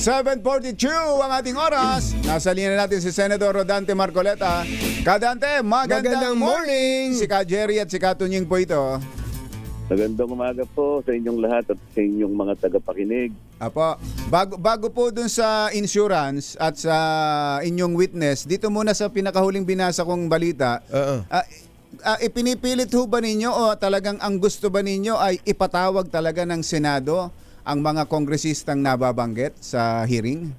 7.42 ang ating oras. Nasa linya natin si Senator Rodante Marcoleta. Kadante, magandang, Magandang morning. Si Ka Jerry at si Ka Tunying po ito. Magandang umaga po sa inyong lahat at sa inyong mga tagapakinig. Apo, bago, bago po dun sa insurance at sa inyong witness, dito muna sa pinakahuling binasa kong balita, Oo. ah, ah, ipinipilit ho ba ninyo o talagang ang gusto ba ninyo ay ipatawag talaga ng Senado ang mga kongresistang nababanggit sa hearing?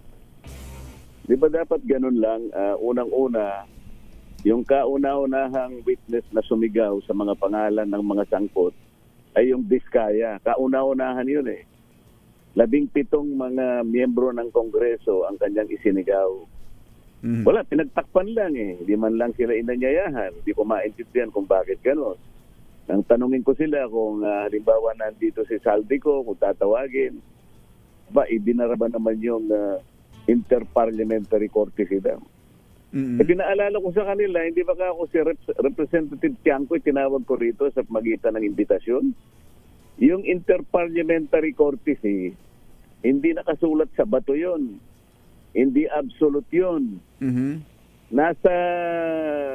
Di ba dapat ganun lang? Ah, Unang-una, yung kauna-unahang witness na sumigaw sa mga pangalan ng mga sangkot ay yung Diskaya. Kauna-unahan yun eh. Labing pitong mga miyembro ng Kongreso ang kanyang isinigaw. Mhm. Wala, pinagtakpan lang eh. Hindi man lang sila inanyayahan. Hindi ko maintindihan kung bakit gano'n. Nang tanungin ko sila kung ah, halimbawa nandito si Saldico, kung tatawagin, ba, ibinara ba naman yung ah, interparliamentary courtesy daw. Mhm. Eh, pinaalala ko sa kanila, hindi ba ka ako si Rep- Representative Tiangco, tinawag ko rito sa magitan ng imbitasyon? Yung interparliamentary courtesy, hindi nakasulat sa bato yon. Hindi absolute yon. Mhm. Nasa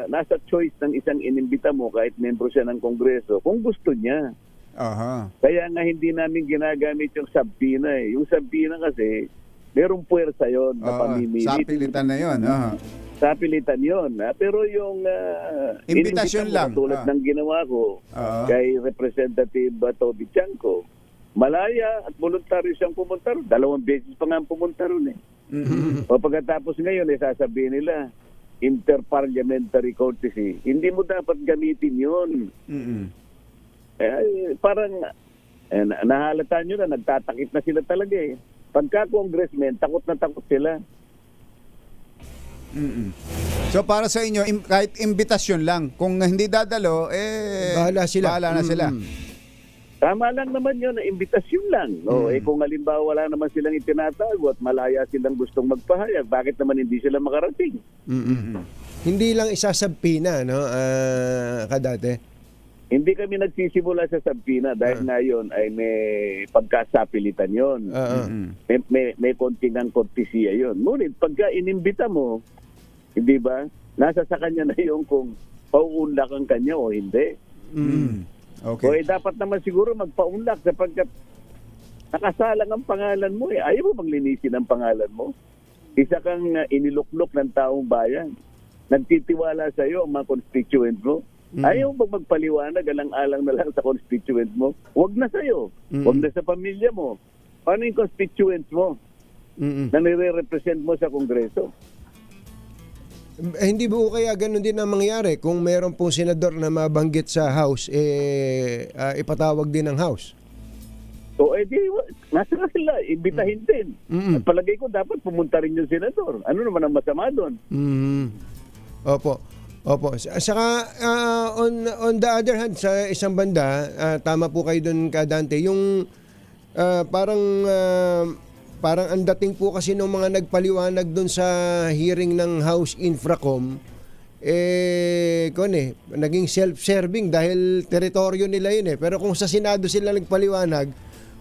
nasa choice ng isang inimbita mo kahit membro siya ng kongreso kung gusto niya. Aha. Kaya nga hindi namin ginagamit yung sabina eh. Yung sabina kasi merong puwersa yon na Oo, pamimilit. sa pilitan na yon. Aha. Sa pilitan yon. Ha? Pero yung uh, Imbitasyon lang. Tulad Ah. ng ginawa ko Oo. kay Representative Toby Chanco, malaya at voluntaryo siyang pumunta ron. Dalawang beses pa nga ang pumunta ron eh. Mhm. O pagkatapos ngayon, eh, sasabihin nila, interparliamentary courtesy. Hindi mo dapat gamitin yon. Mhm. Eh, parang, eh, na- nahalata nyo na, nagtatakip na sila talaga eh. Pagka congressman, takot na takot sila. Mhm. So para sa inyo, im- kahit imbitasyon lang, kung hindi dadalo, eh Bahala sila. bahala na sila. Mm. Tama lang naman yun, na imbitasyon lang. No? Mm. Eh kung halimbawa wala naman silang itinatago at malaya silang gustong magpahayag, bakit naman hindi sila makarating? Mm-mm. Hindi lang isasabpina, no, ah, kadate. Hindi kami nagsisimula sa Sabina dahil Ah. ngayon ay may pagkasapilitan yon. Oo. Mhm. may, may, may konting ng kortesiya yon. Ngunit pagka inimbita mo, hindi ba, nasa sa kanya na yung kung pauunlak ang kanya o hindi. Mhm. O Okay. eh, dapat naman siguro magpaunlak sapagkat nakasalang ang pangalan mo eh. Ayaw mo maglinisin ang pangalan mo. Isa kang uh, iniluklok ng taong bayan. Nagtitiwala sa iyo ang mga constituent mo. Mm. Ayaw mo bang magpaliwanag alang-alang na lang sa constituent mo? Huwag na sa iyo. Mm. Huwag na sa pamilya mo. Paano yung constituents mo Mm-mm. na nire-represent mo sa Kongreso? Eh, hindi ba kaya ganun din ang mangyari kung meron pong senador na mabanggit sa House, eh, ah, ipatawag din ng House? So, eh di, nasa kanila, imbitahin din. Mm-mm. At palagay ko dapat pumunta rin yung senador. Ano naman ang masama doon? Mhm. Opo. Opo. Sa- Saka ah, on on the other hand sa isang banda, ah, tama po kayo doon Kadante, yung ah, parang ah, parang ang dating po kasi ng mga nagpaliwanag doon sa hearing ng House Infracom eh kon eh naging self-serving dahil teritoryo nila yun eh. Pero kung sa Senado sila nagpaliwanag,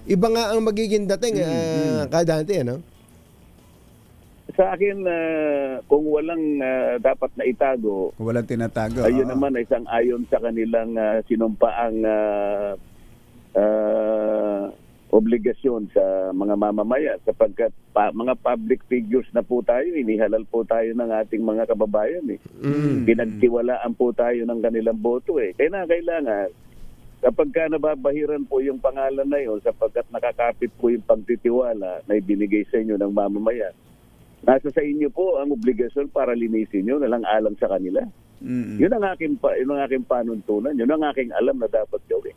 iba nga ang magiging dating ah, Kadante, ano? Sa akin, ah, kung walang ah, dapat na itago, Kung walang tinatago. ayun oo. naman ay isang ayon sa kanilang uh, sinumpaang ah, ah, obligasyon sa mga mamamayan sapagkat pa, mga public figures na po tayo, inihalal po tayo ng ating mga kababayan. Eh. Mm. Pinagtiwalaan po tayo ng kanilang boto. Eh. Kaya na kailangan, kapag ka nababahiran po yung pangalan na yun sapagkat nakakapit po yung pagtitiwala na ibinigay sa inyo ng mamamayan, nasa sa inyo po ang obligasyon para linisin nyo na lang alang sa kanila. Mhm. Yun ang aking yun ang aking panuntunan, yun ang aking alam na dapat gawin.